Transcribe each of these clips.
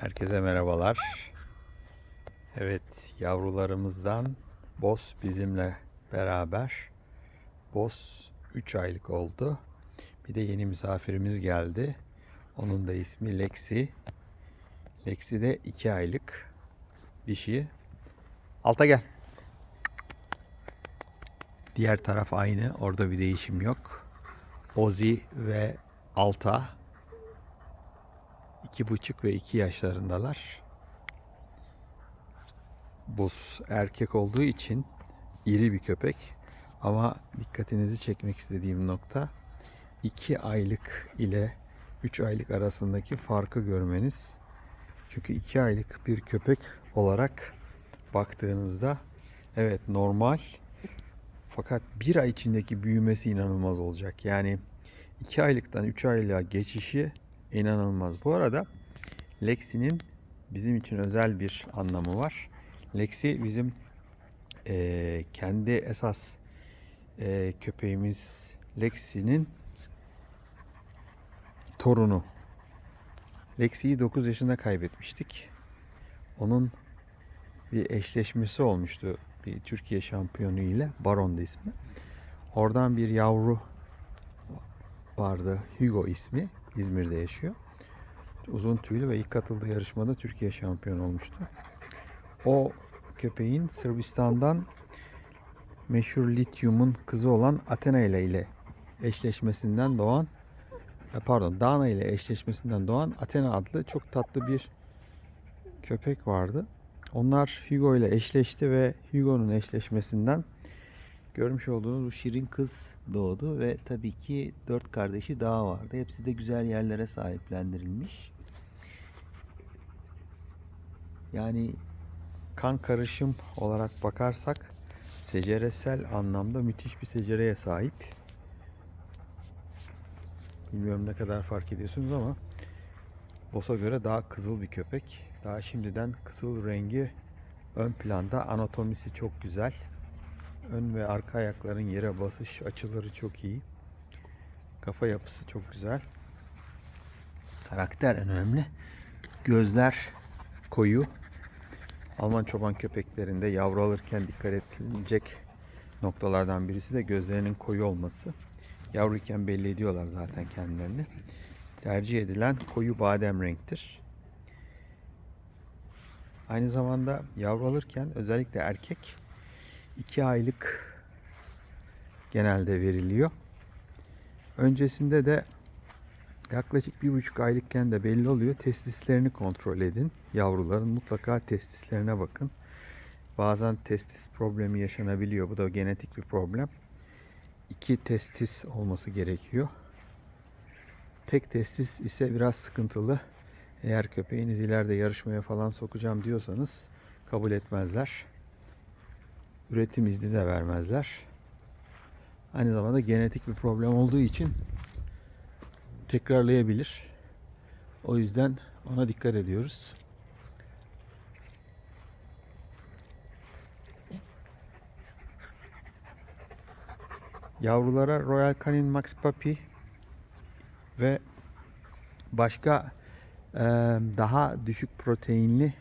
Herkese merhabalar. Evet, yavrularımızdan Boz bizimle beraber. Boz 3 aylık oldu. Bir de yeni misafirimiz geldi. Onun da ismi Lexi. Lexi de 2 aylık dişi. Alta gel. Diğer taraf aynı. Orada bir değişim yok. Ozi ve Alta iki buçuk ve iki yaşlarındalar. Buz erkek olduğu için iri bir köpek. Ama dikkatinizi çekmek istediğim nokta 2 aylık ile 3 aylık arasındaki farkı görmeniz. Çünkü 2 aylık bir köpek olarak baktığınızda evet normal fakat bir ay içindeki büyümesi inanılmaz olacak. Yani 2 aylıktan 3 aylığa geçişi inanılmaz. Bu arada Lexi'nin bizim için özel bir anlamı var. Lexi bizim eee, kendi esas eee, köpeğimiz Lexi'nin torunu. Lexi'yi 9 yaşında kaybetmiştik. Onun bir eşleşmesi olmuştu bir Türkiye şampiyonu ile Baron'da ismi. Oradan bir yavru vardı. Hugo ismi. İzmir'de yaşıyor. Uzun tüylü ve ilk katıldığı yarışmada Türkiye şampiyonu olmuştu. O köpeğin Sırbistan'dan meşhur lityumun kızı olan Athena ile ile eşleşmesinden doğan e, pardon Dana ile eşleşmesinden doğan Athena adlı çok tatlı bir köpek vardı. Onlar Hugo ile eşleşti ve Hugo'nun eşleşmesinden görmüş olduğunuz bu şirin kız doğdu ve tabii ki dört kardeşi daha vardı. Hepsi de güzel yerlere sahiplendirilmiş. Yani kan karışım olarak bakarsak seceresel anlamda müthiş bir secereye sahip. Bilmiyorum ne kadar fark ediyorsunuz ama Bos'a göre daha kızıl bir köpek. Daha şimdiden kızıl rengi ön planda. Anatomisi çok güzel. Ön ve arka ayakların yere basış açıları çok iyi. Kafa yapısı çok güzel. Karakter en önemli. Gözler koyu. Alman çoban köpeklerinde yavru alırken dikkat edilecek noktalardan birisi de gözlerinin koyu olması. Yavruyken belli ediyorlar zaten kendilerini. Tercih edilen koyu badem renktir. Aynı zamanda yavru alırken özellikle erkek 2 aylık genelde veriliyor. Öncesinde de yaklaşık bir buçuk aylıkken de belli oluyor. Testislerini kontrol edin. Yavruların mutlaka testislerine bakın. Bazen testis problemi yaşanabiliyor. Bu da genetik bir problem. İki testis olması gerekiyor. Tek testis ise biraz sıkıntılı. Eğer köpeğiniz ileride yarışmaya falan sokacağım diyorsanız kabul etmezler üretim izni de vermezler. Aynı zamanda genetik bir problem olduğu için tekrarlayabilir. O yüzden ona dikkat ediyoruz. Yavrulara Royal Canin Max Puppy ve başka eee, daha düşük proteinli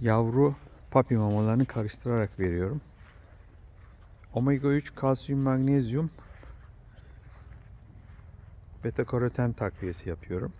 yavru papi mamalarını karıştırarak veriyorum. Omega 3 kalsiyum magnezyum beta karoten takviyesi yapıyorum.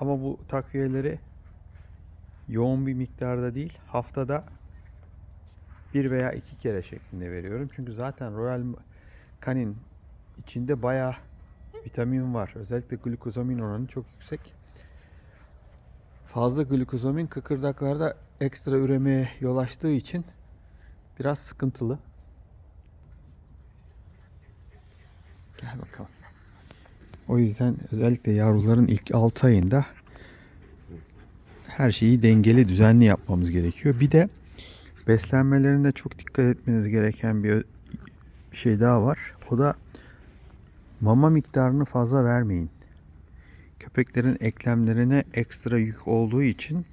Ama bu takviyeleri yoğun bir miktarda değil haftada bir veya iki kere şeklinde veriyorum. Çünkü zaten Royal Canin içinde bayağı vitamin var. Özellikle glukozamin oranı çok yüksek. Fazla glukozamin kıkırdaklarda ekstra üremeye yol açtığı için biraz sıkıntılı. Gel bakalım. O yüzden özellikle yavruların ilk 6 ayında her şeyi dengeli, düzenli yapmamız gerekiyor. Bir de beslenmelerinde çok dikkat etmeniz gereken bir şey daha var. O da mama miktarını fazla vermeyin. Köpeklerin eklemlerine ekstra yük olduğu için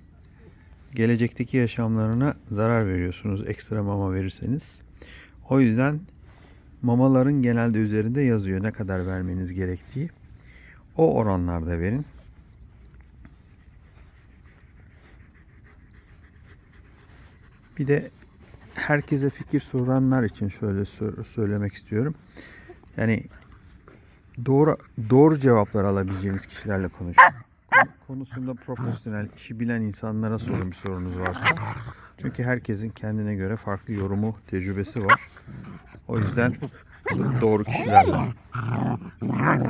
gelecekteki yaşamlarına zarar veriyorsunuz ekstra mama verirseniz. O yüzden mamaların genelde üzerinde yazıyor ne kadar vermeniz gerektiği. O oranlarda verin. Bir de herkese fikir soranlar için şöyle söylemek istiyorum. Yani doğru doğru cevaplar alabileceğiniz kişilerle konuşun. Konu- Konusunda profesyonel, işi bilen insanlara sorun bir sorunuz varsa. Çünkü herkesin kendine göre farklı yorumu, tecrübesi var. O yüzden do- doğru kişilerle.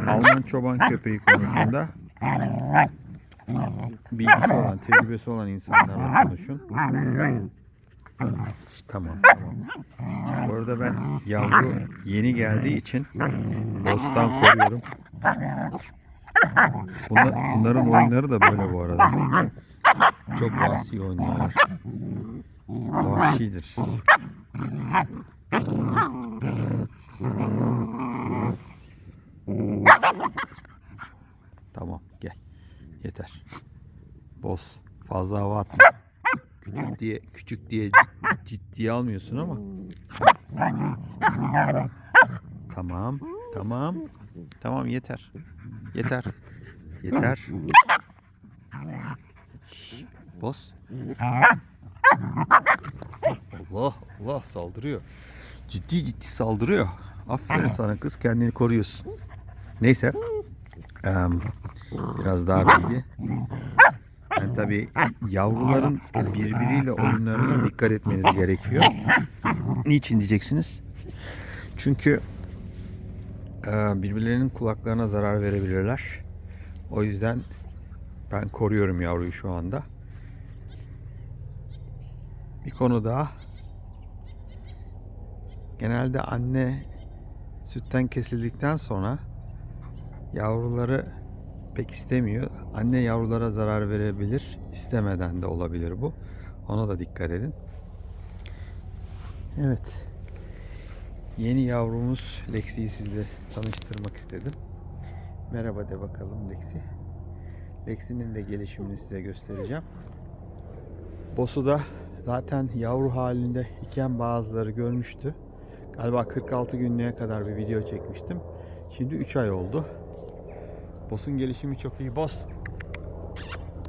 Alman çoban köpeği konusunda bilgisi olan, tecrübesi olan insanlarla konuşun. Tamam, tamam. Bu arada ben yavru yeni geldiği için bostan koruyorum. Bunlar, bunların oyunları da böyle bu arada. Çok vahşi oynuyorlar. Vahşidir. Tamam gel. Yeter. Boz. Fazla hava atma. Küçük diye küçük diye cid- ciddiye almıyorsun ama. Tamam. Tamam. Tamam yeter. Yeter. Yeter. Boz. Allah Allah saldırıyor. Ciddi ciddi saldırıyor. Aferin sana kız kendini koruyorsun. Neyse. Em, biraz daha bilgi. Yani tabii yavruların birbiriyle oyunlarına dikkat etmeniz gerekiyor. Niçin diyeceksiniz? Çünkü birbirlerinin kulaklarına zarar verebilirler. O yüzden ben koruyorum yavruyu şu anda. Bir konu daha. Genelde anne sütten kesildikten sonra yavruları pek istemiyor. Anne yavrulara zarar verebilir. istemeden de olabilir bu. Ona da dikkat edin. Evet. Yeni yavrumuz Lexi'yi sizle tanıştırmak istedim. Merhaba de bakalım Lexi. Lexi'nin de gelişimini size göstereceğim. Boss'u da zaten yavru halinde iken bazıları görmüştü. Galiba 46 günlüğe kadar bir video çekmiştim. Şimdi 3 ay oldu. Boss'un gelişimi çok iyi. Boss.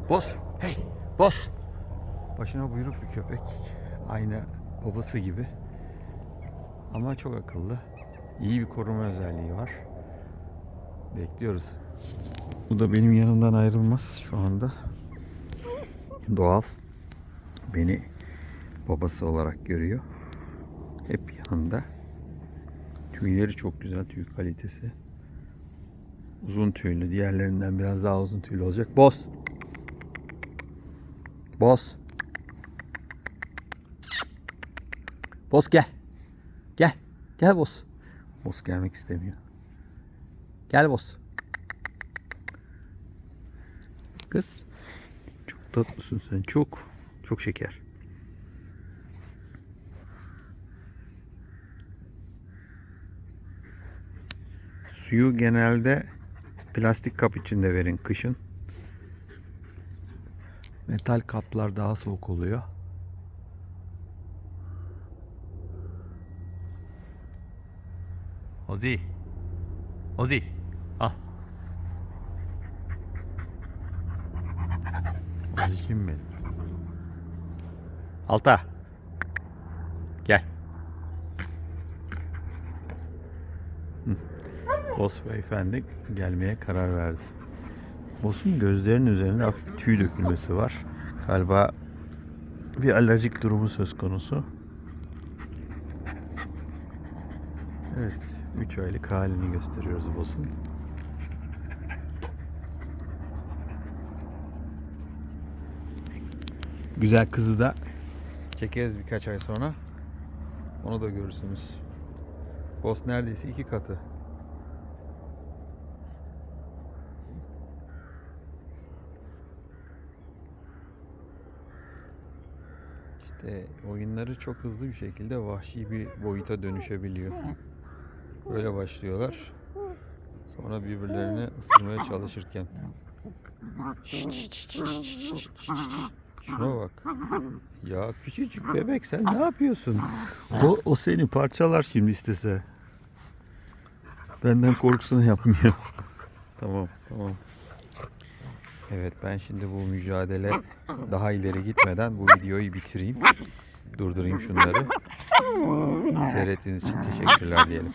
Boss. Hey. Boss. Başına buyruk bir köpek. Aynı babası gibi. Ama çok akıllı. İyi bir koruma özelliği var. Bekliyoruz. Bu da benim yanımdan ayrılmaz şu anda. Doğal. Beni babası olarak görüyor. Hep yanımda. Tüyleri çok güzel tüy kalitesi. Uzun tüylü. Diğerlerinden biraz daha uzun tüylü olacak. Boz. Boz. Boz gel. Gel. Boz. Boz gelmek istemiyor. Gel Boz. Kız. Çok tatlısın sen. Çok. Çok şeker. Suyu genelde plastik kap içinde verin kışın. Metal kaplar daha soğuk oluyor. Ozi. Ozi. Al. Ozi kim benim? Alta. Gel. Boss beyefendi gelmeye karar verdi. Boss'un gözlerinin üzerinde hafif tüy dökülmesi var. Galiba bir alerjik durumu söz konusu. Evet, 3 aylık halini gösteriyoruz Boss'un. Güzel kızı da çekeriz birkaç ay sonra. Onu da görürsünüz. Boss neredeyse iki katı. İşte oyunları çok hızlı bir şekilde vahşi bir boyuta dönüşebiliyor. Böyle başlıyorlar. Sonra birbirlerini ısırmaya çalışırken. Şuna bak. Ya küçücük bebek sen ne yapıyorsun? O, o seni parçalar şimdi istese. Benden korkusunu yapmıyor. tamam tamam. Evet ben şimdi bu mücadele daha ileri gitmeden bu videoyu bitireyim. Durdurayım şunları. Seyrettiğiniz için teşekkürler diyelim.